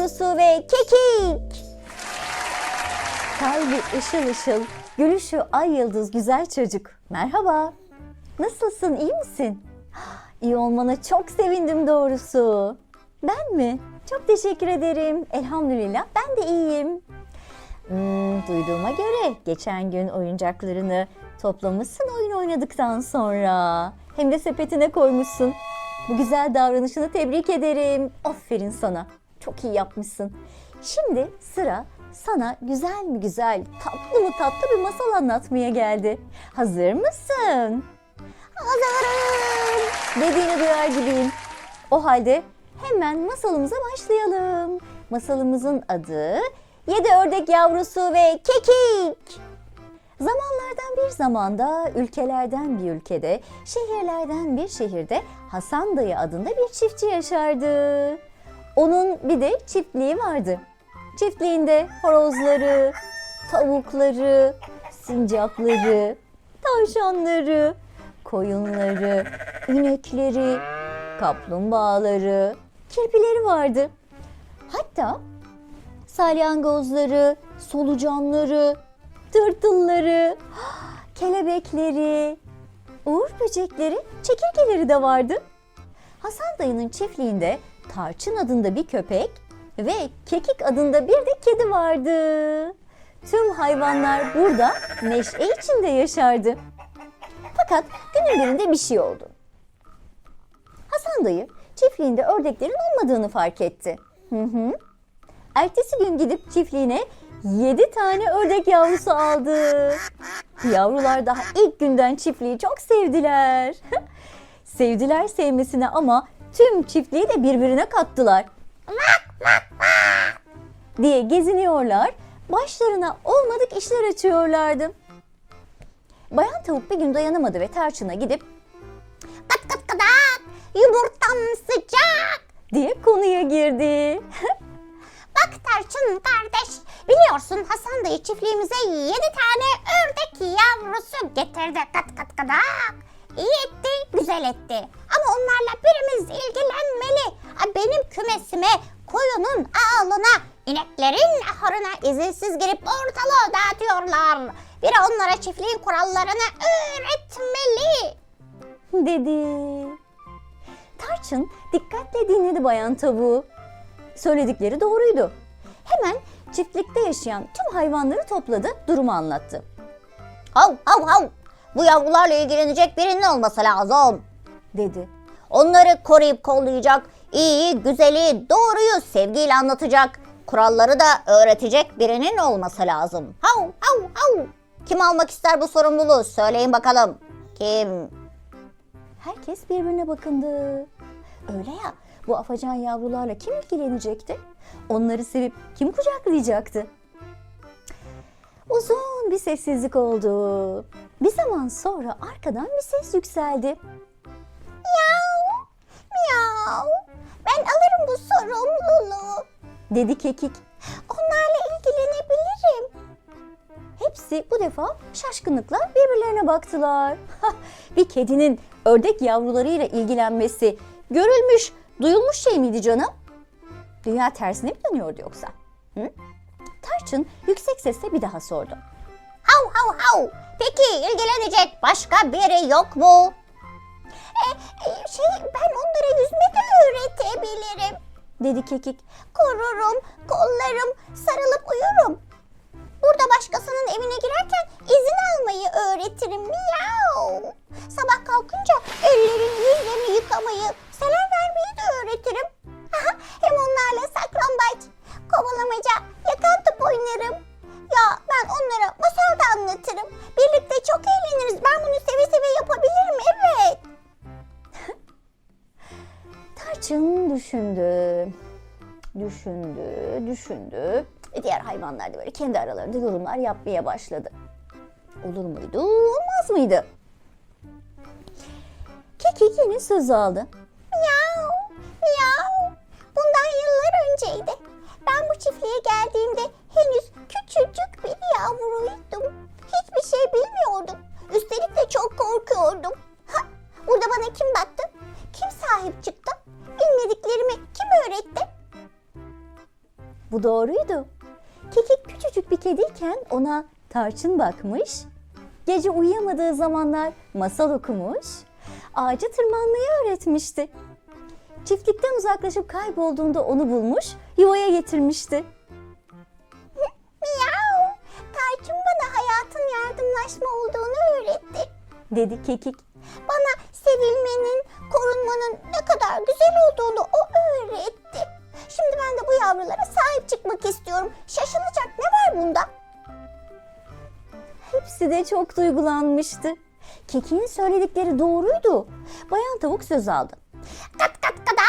yavrusu ve kekik. Kalbi ışıl ışıl, gülüşü ay yıldız güzel çocuk. Merhaba. Nasılsın, iyi misin? İyi olmana çok sevindim doğrusu. Ben mi? Çok teşekkür ederim. Elhamdülillah ben de iyiyim. Hmm, duyduğuma göre geçen gün oyuncaklarını toplamışsın oyun oynadıktan sonra. Hem de sepetine koymuşsun. Bu güzel davranışını tebrik ederim. Aferin sana. Çok iyi yapmışsın. Şimdi sıra sana güzel mi güzel, tatlı mı tatlı bir masal anlatmaya geldi. Hazır mısın? Hazırım. Dediğini duyar gibiyim. O halde hemen masalımıza başlayalım. Masalımızın adı Yedi Ördek Yavrusu ve Kekik. Zamanlardan bir zamanda, ülkelerden bir ülkede, şehirlerden bir şehirde Hasan Dayı adında bir çiftçi yaşardı. Onun bir de çiftliği vardı. Çiftliğinde horozları, tavukları, sincapları, tavşanları, koyunları, inekleri, kaplumbağaları, kirpileri vardı. Hatta salyangozları, solucanları, tırtılları, kelebekleri, uğur böcekleri, çekirgeleri de vardı. Hasan dayının çiftliğinde Tarçın adında bir köpek ve Kekik adında bir de kedi vardı. Tüm hayvanlar burada neşe içinde yaşardı. Fakat günün birinde bir şey oldu. Hasan dayı çiftliğinde ördeklerin olmadığını fark etti. Hı hı. Ertesi gün gidip çiftliğine 7 tane ördek yavrusu aldı. Yavrular daha ilk günden çiftliği çok sevdiler. sevdiler sevmesine ama tüm çiftliği de birbirine kattılar. diye geziniyorlar. Başlarına olmadık işler açıyorlardı. Bayan tavuk bir gün dayanamadı ve tarçına gidip kat kat kadak yumurtam sıcak diye konuya girdi. Bak Tarçın kardeş, biliyorsun Hasan dayı çiftliğimize yedi tane ördek yavrusu getirdi kat kat kadak. İyi etti, güzel etti. Ama onlarla birimiz ilgilenmeli. Benim kümesime, koyunun ağlına, ineklerin ahırına izinsiz girip ortalığı dağıtıyorlar. Biri onlara çiftliğin kurallarını öğretmeli. dedi. Tarçın dikkatle dinledi bayan tavuğu. Söyledikleri doğruydu. Hemen çiftlikte yaşayan tüm hayvanları topladı, durumu anlattı. Hav hav hav. Bu yavrularla ilgilenecek birinin olması lazım. Dedi. Onları koruyup kollayacak, iyi, güzeli, doğruyu sevgiyle anlatacak, kuralları da öğretecek birinin olması lazım. Hav hav hav. Kim almak ister bu sorumluluğu? Söyleyin bakalım. Kim? Herkes birbirine bakındı. Öyle ya, bu afacan yavrularla kim ilgilenecekti? Onları sevip kim kucaklayacaktı? Uzun bir sessizlik oldu. Bir zaman sonra arkadan bir ses yükseldi. Miyav, miyav. Ben alırım bu sorumluluğu. Dedi kekik. Onlarla ilgilenebilirim. Hepsi bu defa şaşkınlıkla birbirlerine baktılar. bir kedinin ördek yavrularıyla ilgilenmesi görülmüş, duyulmuş şey miydi canım? Dünya tersine mi dönüyordu yoksa? Hı? Tarçın yüksek sesle bir daha sordu. Hav hav hav. Peki ilgilenecek başka biri yok mu? E, e, şey ben onlara yüzme öğretebilirim. Dedi kekik. Korurum, kollarım, sarılıp uyurum. Burada başkasının evine girerken izin almayı öğretirim. Miyav. Sabah kalkınca ellerini yüzlerini yıkamayı, selam vermeyi de öğretirim. Hem onlarla saklambaç, kovalamaca, yakan top oynarım. Düşündü. Düşündü, düşündü. E, Diğer hayvanlar da böyle kendi aralarında yorumlar yapmaya başladı. Olur muydu, olmaz mıydı? Kekik yine söz aldı. Miyav, miyav. Bundan yıllar önceydi. Ben bu çiftliğe geldiğimde henüz küçücük bir yavruydum. Hiçbir şey bilmiyordum. Üstelik de çok korkuyordum. Ha, burada bana kim baktı? Kim sahip çıktı? Bilmediklerimi kim öğretti? Bu doğruydu. Kekik küçücük bir kediyken ona tarçın bakmış, gece uyuyamadığı zamanlar masal okumuş, ağaca tırmanmayı öğretmişti. Çiftlikten uzaklaşıp kaybolduğunda onu bulmuş, yuvaya getirmişti. Miyav. Tarçın bana hayatın yardımlaşma olduğunu öğretti. Dedi kekik. Bana sevilmenin, korunmanın ne kadar güzel olduğunu o öğretti. Şimdi ben de bu yavrulara sahip çıkmak istiyorum. Şaşılacak ne var bunda? Hepsi de çok duygulanmıştı. Kekiğin söyledikleri doğruydu. Bayan tavuk söz aldı. Kat kat kada,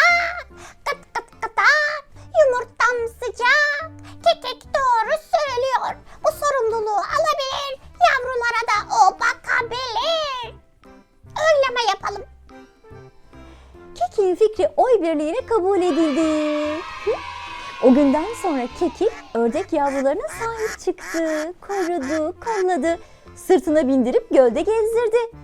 kat kat kada, yumurtam sıcak. Edildi. O günden sonra Kekik ördek yavrularına sahip çıktı, korudu, kolladı, sırtına bindirip gölde gezdirdi.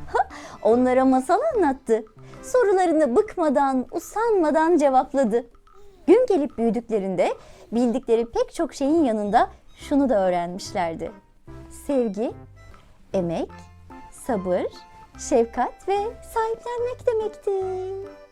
Onlara masal anlattı. Sorularını bıkmadan, usanmadan cevapladı. Gün gelip büyüdüklerinde bildikleri pek çok şeyin yanında şunu da öğrenmişlerdi. Sevgi, emek, sabır, şefkat ve sahiplenmek demektir.